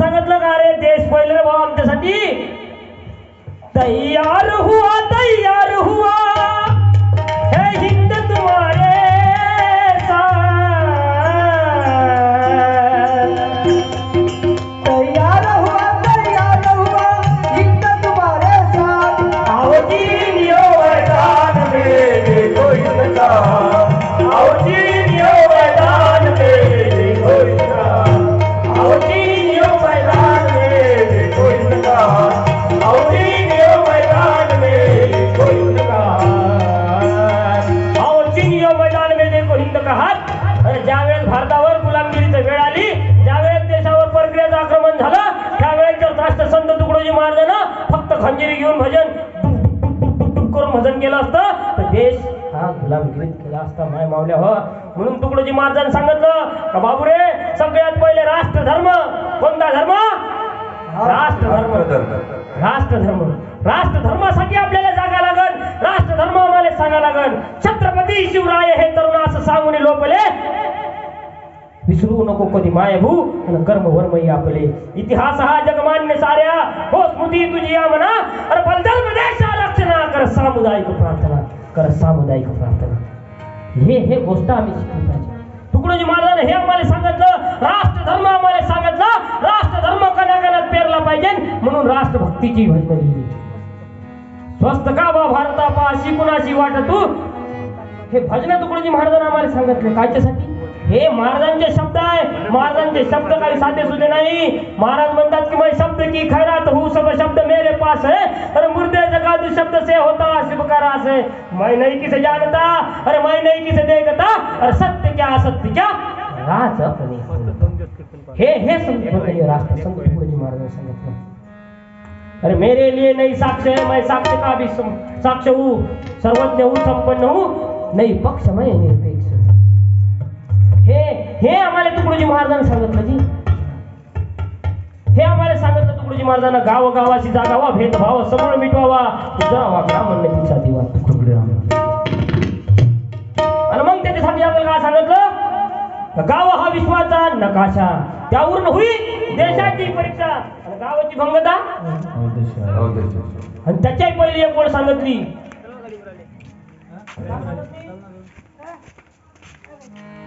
सांगितलं का अरे देश पहिले रे भाऊ आमच्यासाठी. तैयार हुआ तैयार हुआ. खंजिरी घेऊन भजन करून भजन केलं असतं. तर देश हा गुलामगिरीत केला असता माय मावल्या हो. म्हणून तुकडोजी महाराजांनी सांगितलं का बाबू रे सगळ्यात पहिले राष्ट्रधर्म कोणता धर्म? राष्ट्रधर्म. राष्ट्रधर्म. राष्ट्रधर्मासाठी आपल्याला जागा लागल राष्ट्रधर्म आम्हाला सांगा लागल छत्रपती शिवराय हे तरुणास सांगून लोपले. विसरू नको कधी मायभू. आणि कर्म वर्मही आपले. इतिहास हा जगमान्य साऱ्या. हो स्मृती तुझी या म्हणा. अरे बलदल प्रदेशा लक्षणा कर सामुदायिक प्रार्थना. कर सामुदायिक प्रार्थना. हे हे गोष्ट आम्ही शिकली पाहिजे. तुकडोजी महाराजांनी हे आम्हाला सांगितलं. राष्ट्रधर्म आम्हाला सांगितलं. राष्ट्रधर्म कणाकणात पेरला पाहिजे. म्हणून राष्ट्रभक्तीची भजन लिहिली. स्वस्त का बा भारता पा कुणाशी वाटत? तू हे भजन तुकडोजी महाराजांना आम्हाला सांगितले. कायच्यासाठी? हे महाराजांचे शब्द आहे. महाराजांचे शब्द काही साधे सुधे नाही. महाराज म्हणतात की मैं शब्द की खैरात हूँ सब शब्द मेरे पास है. अरे मुर्दे जगा तू शब्द से होता, शुभ का रास है मैं नहीं किसे जानता? अरे मैं नहीं किसे देखता? अरे, सत्य क्या असत्य क्या? राज अपने हे। हे राष्ट्र महाराजांनी सांगितलं अरे, मेरे लिए नहीं साक्ष है, मैं साक्ष का भी साक्ष्य हूँ। सर्वज्ञ हूँ, संपन्न हूँ। नहीं पक्ष मैं निरपेक्ष हूँ. आम्हाला तुकडोजी महाराजांनी सांगितलं जी हे आम्हाला सांगितलं तुकडोजी महाराजांना गाव गावाची जागावा भेदभाव सगळं मिटवावा. जावा ब्राह्मण तिचा दिवा आणि मग त्याच्यासाठी आपल्याला काय सांगितलं? गाव हा विश्वाचा नकाशा. त्यावरून होईल देशाची परीक्षा. आणि गावाची भंगता? आणि त्याच्याही पहिली एक ओळ सांगितली.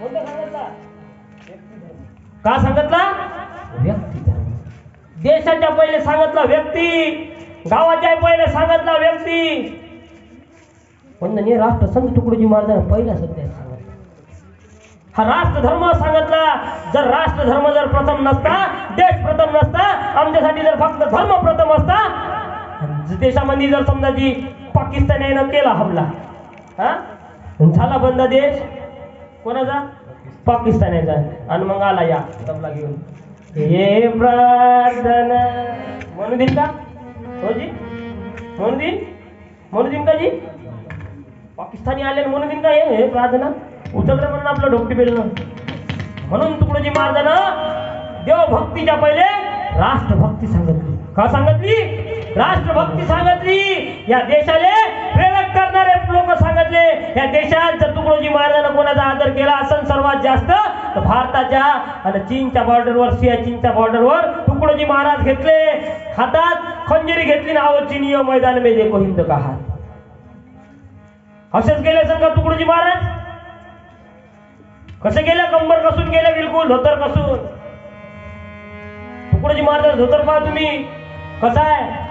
कोणतं सांगितलं? का सांगितला? व्यक्ती धर्म. देशाच्या पहिले सांगितला व्यक्ती गावाच्या पहिले सांगितला व्यक्ती. वंदनीय राष्ट्र संत तुकडोजी महाराजांना पहिल्या सध्या सांगितलं. हा राष्ट्रधर्म सांगितला जर राष्ट्रधर्म जर प्रथम नसता देश प्रथम नसता आमच्यासाठी जर फक्त धर्म प्रथम असता देशामध्ये जर समजा जी पाकिस्तान केला हमला हा? झाला बंद देश? कोणाचा? पाकिस्तान पाकिस्तानाचा. आणि मग आला या तबला घेऊन. हे प्रार्थना. म्हणून देईन का? हो जी म्हणून देईन म्हणून देईन का जी? पाकिस्तानी आले म्हणून देईन का हे? प्रार्थना. उचललं म्हणून आपलं ढोकटी पेलणं म्हणून तुकडोजी महाराजानं देवभक्तीच्या पहिले राष्ट्रभक्ती सांगितली. का सांगितली? राष्ट्रभक्ती सांगितली. या देशाले प्रेरक करणारे लोक सांगितले या देशात जर तुकडोजी महाराजांना कोणाचा आदर केला असेल सर्वात जास्त तर भारताच्या आणि चीनच्या बॉर्डरवर सियाचीनच्या बॉर्डरवर तुकडोजी महाराज घेतले हातात खंजरी घेतली ना आवं चीनियो मैदान मे देखो हिंद का हात असेच गेले असेल का तुकडोजी महाराज? कसे गेले कंबर कसून गेले बिलकुल? धोतर कसून? तुकडोजी महाराज धोतर पहा तुम्ही. कसा आहे?